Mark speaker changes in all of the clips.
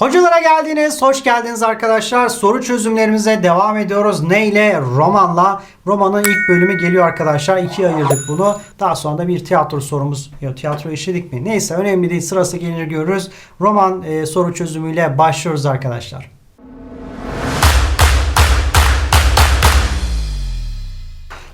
Speaker 1: Hocalara geldiniz, hoş geldiniz arkadaşlar. Soru çözümlerimize devam ediyoruz. Ne ile? Romanla. Romanın ilk bölümü geliyor arkadaşlar. İkiye ayırdık bunu. Daha sonra da bir tiyatro sorumuz. Yok tiyatro işledik mi? Neyse önemli değil. Sırası gelince görürüz. Roman e, soru çözümüyle başlıyoruz arkadaşlar.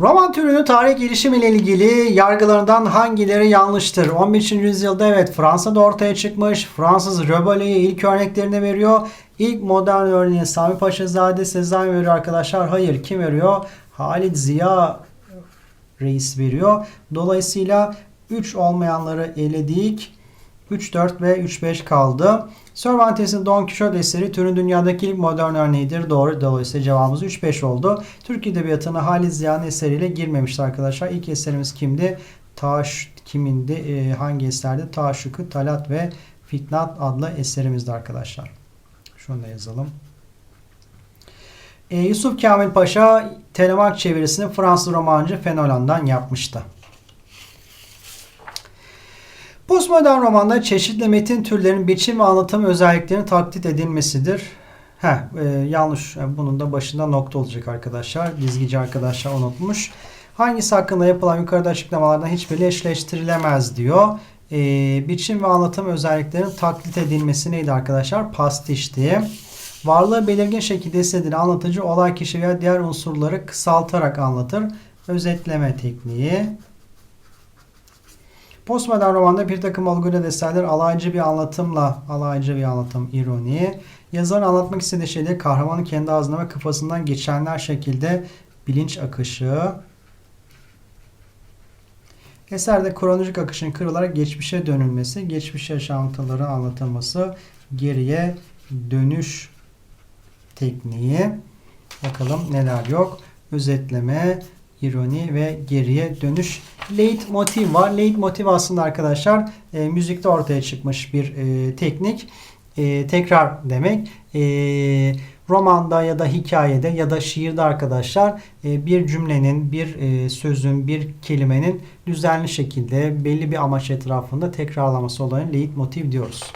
Speaker 1: Roman türünün tarih gelişimi ile ilgili yargılarından hangileri yanlıştır? 15. yüzyılda evet Fransa'da ortaya çıkmış. Fransız Rabelais ilk örneklerini veriyor. İlk modern örneği Sami Paşazade Sezai veriyor arkadaşlar. Hayır kim veriyor? Halit Ziya Reis veriyor. Dolayısıyla 3 olmayanları eledik. 3, 4 ve 3, 5 kaldı. Cervantes'in Don Quixote eseri türün dünyadaki ilk modern örneğidir. Doğru. Dolayısıyla cevabımız 3, 5 oldu. Türk Edebiyatı'na Halit Ziya'nın eseriyle girmemişti arkadaşlar. İlk eserimiz kimdi? Taş kimindi? Ee, hangi eserdi? Taşıkı, Talat ve Fitnat adlı eserimizdi arkadaşlar. Şunu da yazalım. Ee, Yusuf Kamil Paşa Telemark çevirisini Fransız romancı Fenolan'dan yapmıştı. Postmodern romanda çeşitli metin türlerinin biçim ve anlatım özelliklerinin taklit edilmesidir. Heh, e, yanlış. E, Bunun da başında nokta olacak arkadaşlar. Dizgici arkadaşlar unutmuş. Hangisi hakkında yapılan yukarıda açıklamalardan hiçbiri eşleştirilemez diyor. E, biçim ve anlatım özelliklerinin taklit edilmesi neydi arkadaşlar? Pastişti. Varlığı belirgin şekilde hissedilen anlatıcı olay kişi veya diğer unsurları kısaltarak anlatır. Özetleme tekniği. Postmodern romanda bir takım olguyla eserler alaycı bir anlatımla, alaycı bir anlatım, ironi, yazarın anlatmak istediği şeyleri kahramanın kendi ağzından ve kafasından geçenler şekilde bilinç akışı, eserde kronolojik akışın kırılarak geçmişe dönülmesi, geçmiş yaşantıları anlatılması, geriye dönüş tekniği. Bakalım neler yok. Özetleme, ironi ve geriye dönüş. Leitmotiv var. Leitmotiv aslında arkadaşlar e, müzikte ortaya çıkmış bir e, teknik. E, tekrar demek. E, romanda ya da hikayede ya da şiirde arkadaşlar e, bir cümlenin, bir e, sözün, bir kelimenin düzenli şekilde belli bir amaç etrafında tekrarlaması olayını leitmotiv diyoruz.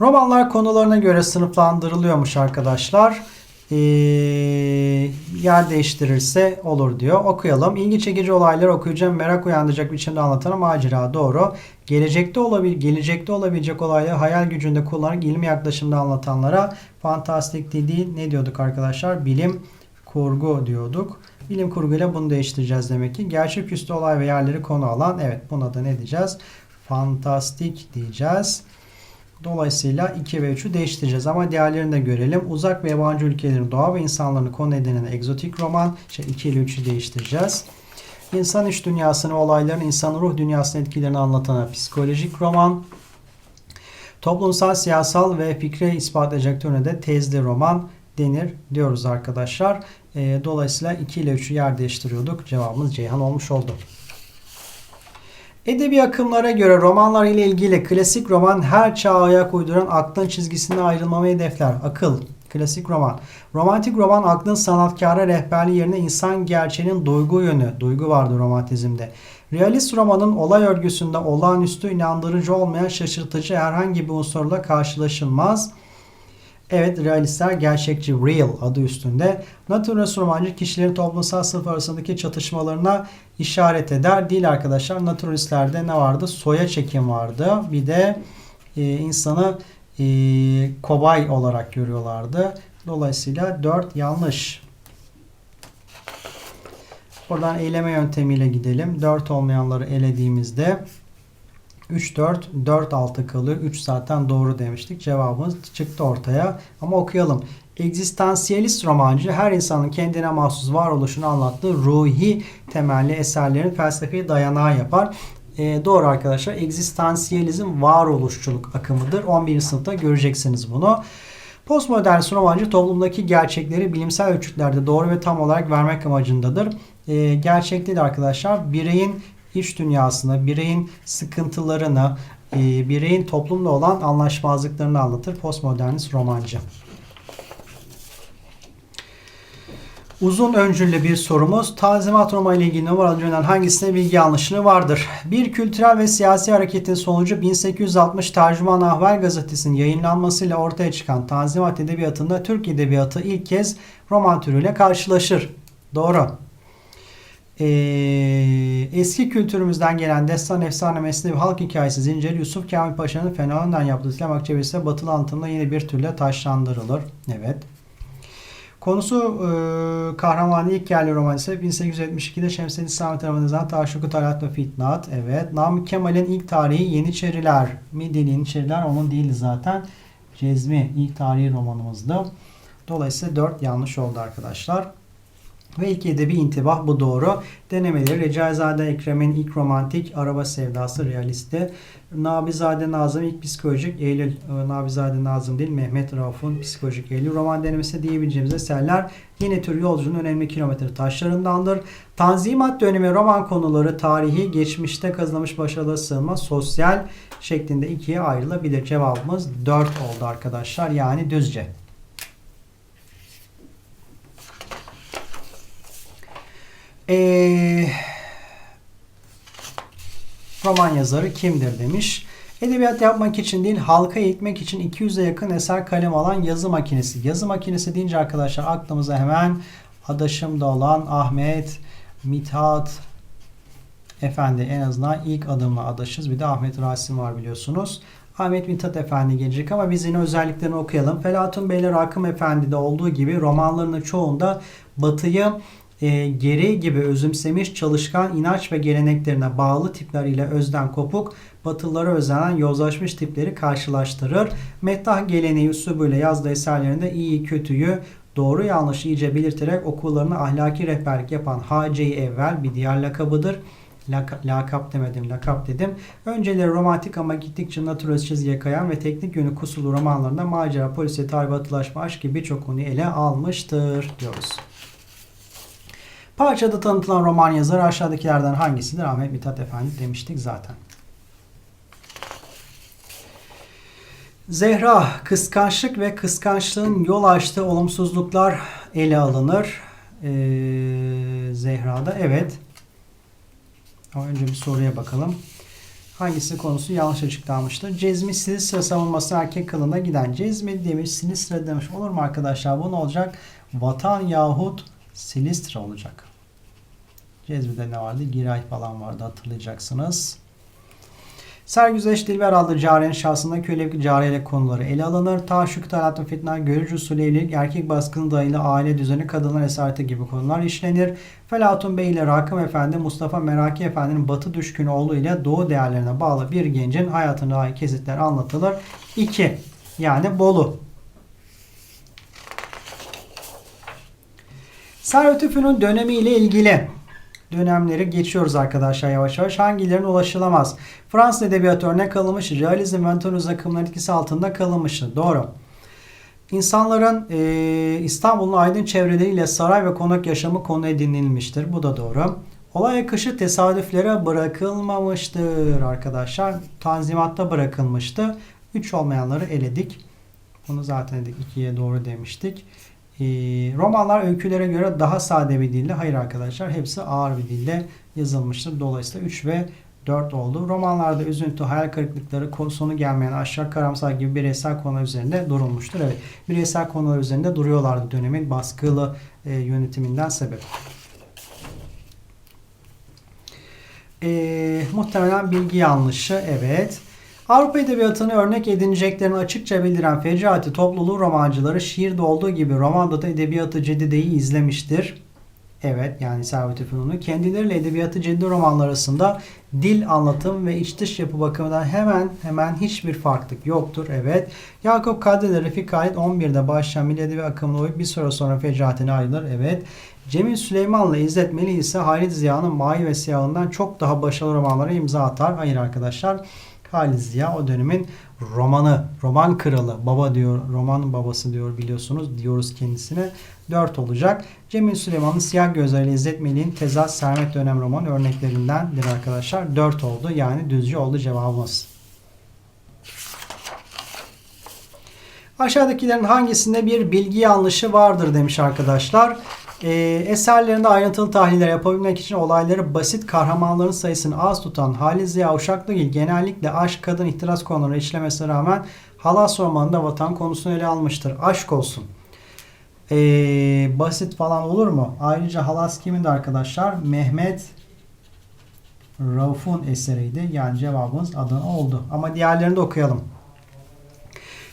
Speaker 1: Romanlar konularına göre sınıflandırılıyormuş arkadaşlar. Ee, yer değiştirirse olur diyor. Okuyalım. İlgi çekici olaylar okuyacağım. Merak uyandıracak biçimde anlatan macera doğru. Gelecekte olabil gelecekte olabilecek olayları hayal gücünde kullanarak ilmi yaklaşımda anlatanlara fantastik dediği ne diyorduk arkadaşlar? Bilim kurgu diyorduk. Bilim kurguyla bunu değiştireceğiz demek ki. Gerçeküstü olay ve yerleri konu alan. Evet buna da ne diyeceğiz? Fantastik diyeceğiz. Dolayısıyla 2 ve 3'ü değiştireceğiz ama diğerlerini de görelim. Uzak ve yabancı ülkelerin doğa ve insanlarını konu edinen egzotik roman. İşte 2 ile 3'ü değiştireceğiz. İnsan iç dünyasını olayların insanın ruh dünyasının etkilerini anlatan psikolojik roman. Toplumsal, siyasal ve fikri ispatlayacak türüne de tezli roman denir diyoruz arkadaşlar. Ee, Dolayısıyla 2 ile 3'ü yer değiştiriyorduk. Cevabımız Ceyhan olmuş oldu. Edebi akımlara göre romanlar ile ilgili klasik roman her çağa ayak uyduran aklın çizgisinde ayrılmamayı hedefler. Akıl, klasik roman. Romantik roman aklın sanatkara rehberliği yerine insan gerçeğinin duygu yönü, duygu vardı romantizmde. Realist romanın olay örgüsünde olağanüstü inandırıcı olmayan şaşırtıcı herhangi bir unsurla karşılaşılmaz. Evet realistler gerçekçi real adı üstünde. Naturalist romancı kişilerin toplumsal sınıf arasındaki çatışmalarına işaret eder. Değil arkadaşlar. Naturalistlerde ne vardı? Soya çekim vardı. Bir de e, insanı e, kobay olarak görüyorlardı. Dolayısıyla 4 yanlış. Buradan eyleme yöntemiyle gidelim. 4 olmayanları elediğimizde 3 4 4 6 kalıyor. 3 zaten doğru demiştik. Cevabımız çıktı ortaya. Ama okuyalım. Egzistansiyelist romancı her insanın kendine mahsus varoluşunu anlattığı ruhi temelli eserlerin felsefi dayanağı yapar. E, doğru arkadaşlar. Egzistansiyelizm varoluşçuluk akımıdır. 11. sınıfta göreceksiniz bunu. Postmodernist romancı toplumdaki gerçekleri bilimsel ölçütlerde doğru ve tam olarak vermek amacındadır. E, gerçek değil arkadaşlar. Bireyin iç dünyasını, bireyin sıkıntılarını, e, bireyin toplumla olan anlaşmazlıklarını anlatır postmodernist romancı. Uzun öncüllü bir sorumuz. Tanzimat Roma ile ilgili numaralı cümlelerin hangisinde bilgi yanlışlığı vardır? Bir kültürel ve siyasi hareketin sonucu 1860 Tercüman Ahval gazetesinin yayınlanmasıyla ortaya çıkan Tanzimat Edebiyatı'nda Türk Edebiyatı ilk kez roman türüyle karşılaşır. Doğru. Ee, eski kültürümüzden gelen destan, efsane, mesnevi, halk hikayesi zinciri Yusuf Kamil Paşa'nın fenomendan yaptığı İslam Akçevisi'ne batılı anlatımda yine bir türle taşlandırılır. Evet. Konusu e, Kahramanı ilk yerli roman ise 1872'de Şemseddin Sami tarafından Taşuku Talat ve Fitnat. Evet. Namık Kemal'in ilk tarihi Yeniçeriler mi değil Yeniçeriler onun değildi zaten. Cezmi ilk tarihi romanımızdı. Dolayısıyla 4 yanlış oldu arkadaşlar. Ve ilk edebi intibah bu doğru. Denemeleri Recaizade Ekrem'in ilk romantik araba sevdası realisti. Nabizade Nazım ilk psikolojik Eylül. e, Nabizade Nazım değil Mehmet Rauf'un psikolojik Eylül. Roman denemesi diyebileceğimiz eserler yine tür yolcunun önemli kilometre taşlarındandır. Tanzimat dönemi roman konuları tarihi, geçmişte kazanılmış başarılı sığınma, sosyal şeklinde ikiye ayrılabilir. Cevabımız 4 oldu arkadaşlar. Yani düzce. Ee, roman yazarı kimdir demiş. Edebiyat yapmak için değil halka eğitmek için 200'e yakın eser kalem alan yazı makinesi. Yazı makinesi deyince arkadaşlar aklımıza hemen adaşımda olan Ahmet, Mithat, Efendi en azından ilk adımla adaşız. Bir de Ahmet Rasim var biliyorsunuz. Ahmet Mithat Efendi gelecek ama biz yine özelliklerini okuyalım. Felatun Beyler Akım Efendi'de olduğu gibi romanlarının çoğunda batıyı e, geri gibi özümsemiş çalışkan inanç ve geleneklerine bağlı tipleriyle özden kopuk batılılara özenen yozlaşmış tipleri karşılaştırır. Mettah geleneği üslubuyla yazdığı eserlerinde iyi kötüyü doğru yanlış iyice belirterek okullarına ahlaki rehberlik yapan Hace-i Evvel bir diğer lakabıdır. Laka, lakap demedim, lakap dedim. Önceleri romantik ama gittikçe naturalist çizgiye kayan ve teknik yönü kusurlu romanlarında macera, polisiye, tarih, batılaşma, aşk gibi birçok konuyu ele almıştır diyoruz. Parçada tanıtılan roman yazarı aşağıdakilerden hangisidir? Ahmet Mithat Efendi demiştik zaten. Zehra, kıskançlık ve kıskançlığın yol açtığı olumsuzluklar ele alınır. Ee, Zehra'da evet. Ama önce bir soruya bakalım. Hangisi konusu yanlış açıklanmıştır? Cezmi Silistra savunması erkek kılına giden. Cezmi demiş Silistra demiş. Olur mu arkadaşlar? Bu ne olacak? Vatan yahut Silistra olacak. Cezmi'de ne vardı? Giray falan vardı hatırlayacaksınız. Sergüzeş Dilber adlı cariyenin şahsında kölelik cariyelik konuları ele alınır. Taşuk, talatlı fitna, görücü usulü evlilik, erkek baskını dayılı aile düzeni, kadınlar esareti gibi konular işlenir. Felatun Bey ile Rakım Efendi, Mustafa Meraki Efendi'nin batı düşkünü oğlu ile doğu değerlerine bağlı bir gencin hayatına ait kesitler anlatılır. 2. Yani Bolu. Servet Üfün'ün dönemiyle ilgili dönemleri geçiyoruz arkadaşlar yavaş yavaş. Hangilerine ulaşılamaz? Fransız edebiyatı örnek alınmış, realizm ve Antonius akımların etkisi altında kalınmıştır. Doğru. İnsanların e, İstanbul'un aydın çevreleriyle saray ve konak yaşamı konu edinilmiştir. Bu da doğru. Olay akışı tesadüflere bırakılmamıştır arkadaşlar. Tanzimatta bırakılmıştı. 3 olmayanları eledik. Bunu zaten dedik 2'ye doğru demiştik. Ee, romanlar öykülere göre daha sade bir dilde. Hayır arkadaşlar hepsi ağır bir dilde yazılmıştır. Dolayısıyla 3 ve 4 oldu. Romanlarda üzüntü, hayal kırıklıkları, sonu gelmeyen aşağı karamsar gibi bireysel konular üzerinde durulmuştur. Evet, bireysel konular üzerinde duruyorlardı dönemin baskılı e, yönetiminden sebep. E, muhtemelen bilgi yanlışı. Evet. Avrupa Edebiyatı'nı örnek edineceklerini açıkça bildiren Fecrati topluluğu romancıları şiirde olduğu gibi romanda da edebiyatı cedideyi izlemiştir. Evet yani Servet Fünun'u kendileriyle edebiyatı ceddi romanlar arasında dil anlatım ve iç dış yapı bakımından hemen hemen hiçbir farklılık yoktur. Evet. Yakup Kadri ile Refik Halit 11'de başlayan Milli Edebi akımına uyup bir süre sonra Fecrati'ne ayrılır. Evet. Cemil Süleyman'la İzzet Melih ise Halit Ziya'nın Mavi ve Siyah'ından çok daha başarılı romanlara imza atar. Hayır arkadaşlar. Halit Ziya o dönemin romanı, roman kralı, baba diyor, roman babası diyor biliyorsunuz diyoruz kendisine. 4 olacak. Cemil Süleyman'ın Siyah İzzet Melih'in Tezat Sermet dönem roman örneklerindendir arkadaşlar. 4 oldu yani düzce oldu cevabımız. Aşağıdakilerin hangisinde bir bilgi yanlışı vardır demiş arkadaşlar. E, eserlerinde ayrıntılı tahliller yapabilmek için olayları basit kahramanların sayısını az tutan Halil Ziya Uşaklıgil genellikle aşk, kadın, ihtiras konuları işlemesine rağmen Halas romanında vatan konusunu ele almıştır. Aşk olsun. E, basit falan olur mu? Ayrıca Halas kimindi arkadaşlar? Mehmet Rauf'un eseriydi. Yani cevabımız Adana oldu. Ama diğerlerini de okuyalım.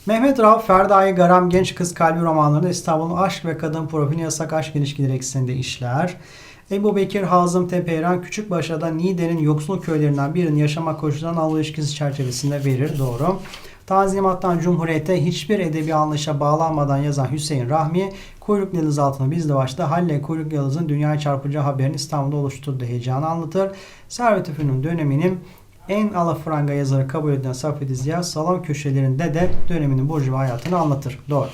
Speaker 1: Mehmet Rauf, Ferda'yı Garam, Genç Kız Kalbi romanlarında İstanbul'un aşk ve kadın profili yasak aşk ilişkileri ekseninde işler. Ebu Bekir Hazım Tepeyran Küçükbaşı'da Niğde'nin yoksul köylerinden birinin yaşama koşullarının Anadolu ilişkisi çerçevesinde verir. Doğru. Tanzimattan Cumhuriyet'e hiçbir edebi anlayışa bağlanmadan yazan Hüseyin Rahmi, Kuyruk Yıldız altına bizde başta Halle Kuyruk Yıldız'ın dünyaya çarpacağı haberini İstanbul'da oluşturduğu heyecanı anlatır. Servet Üfün'ün döneminin en alafranga yazarı kabul edilen Saffet Ziya salon köşelerinde de döneminin burjuva hayatını anlatır. Doğru.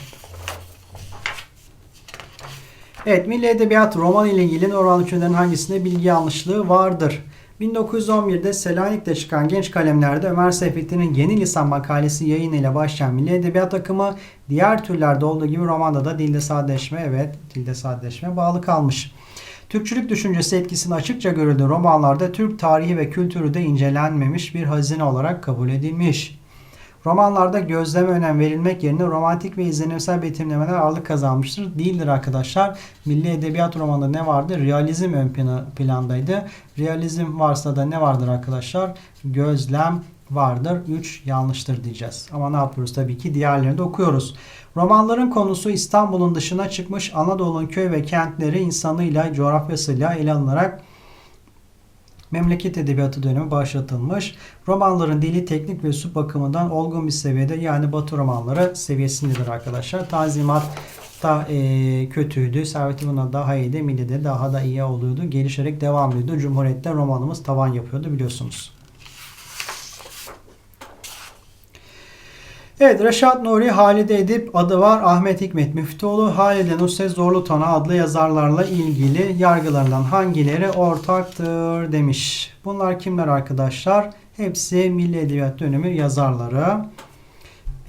Speaker 1: Evet, Milli Edebiyat roman ile ilgili oran üçünden hangisinde bilgi yanlışlığı vardır? 1911'de Selanik'te çıkan genç kalemlerde Ömer Seyfettin'in yeni lisan makalesi yayınıyla başlayan Milli Edebiyat akımı diğer türlerde olduğu gibi romanda da dilde sadeleşme evet dilde sadeleşme bağlı kalmış. Türkçülük düşüncesi etkisini açıkça görüldüğü romanlarda Türk tarihi ve kültürü de incelenmemiş bir hazine olarak kabul edilmiş. Romanlarda gözleme önem verilmek yerine romantik ve izlenimsel betimlemeler ağırlık kazanmıştır. Değildir arkadaşlar. Milli Edebiyat romanında ne vardı? Realizm ön plandaydı. Realizm varsa da ne vardır arkadaşlar? Gözlem vardır. 3 yanlıştır diyeceğiz. Ama ne yapıyoruz? Tabii ki diğerlerini de okuyoruz. Romanların konusu İstanbul'un dışına çıkmış Anadolu'nun köy ve kentleri insanıyla, coğrafyasıyla ele alınarak memleket edebiyatı dönemi başlatılmış. Romanların dili teknik ve üslup bakımından olgun bir seviyede yani Batı romanları seviyesindedir arkadaşlar. Tanzimat da e, kötüydü. Servet buna daha iyiydi. Milli'de daha da iyi oluyordu. Gelişerek devam ediyordu. Cumhuriyet'te romanımız tavan yapıyordu biliyorsunuz. Evet Reşat Nuri, Halide Edip adı var. Ahmet Hikmet Müftüoğlu, Halide Nusret Zorlu Tana adlı yazarlarla ilgili yargılarından hangileri ortaktır demiş. Bunlar kimler arkadaşlar? Hepsi Milli Edebiyat dönemi yazarları.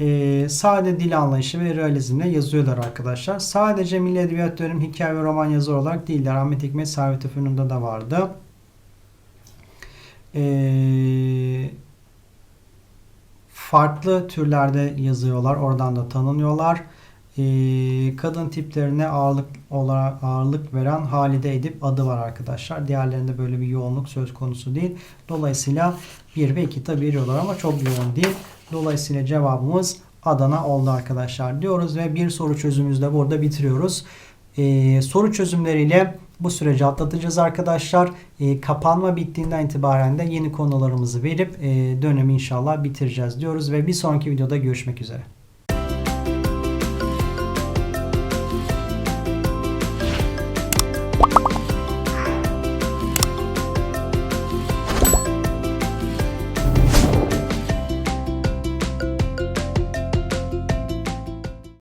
Speaker 1: Ee, sade dil anlayışı ve realizmle yazıyorlar arkadaşlar. Sadece Milli Edebiyat dönemi hikaye ve roman yazarı olarak değiller. Ahmet Hikmet Servet Fünun'da da vardı. Eee farklı türlerde yazıyorlar. Oradan da tanınıyorlar. Ee, kadın tiplerine ağırlık olarak ağırlık veren Halide Edip adı var arkadaşlar. Diğerlerinde böyle bir yoğunluk söz konusu değil. Dolayısıyla 1 ve 2 tabi veriyorlar ama çok yoğun değil. Dolayısıyla cevabımız Adana oldu arkadaşlar diyoruz ve bir soru çözümümüzü de burada bitiriyoruz. Ee, soru çözümleriyle bu süreci atlatacağız arkadaşlar. E, kapanma bittiğinden itibaren de yeni konularımızı verip e, dönemi inşallah bitireceğiz diyoruz ve bir sonraki videoda görüşmek üzere.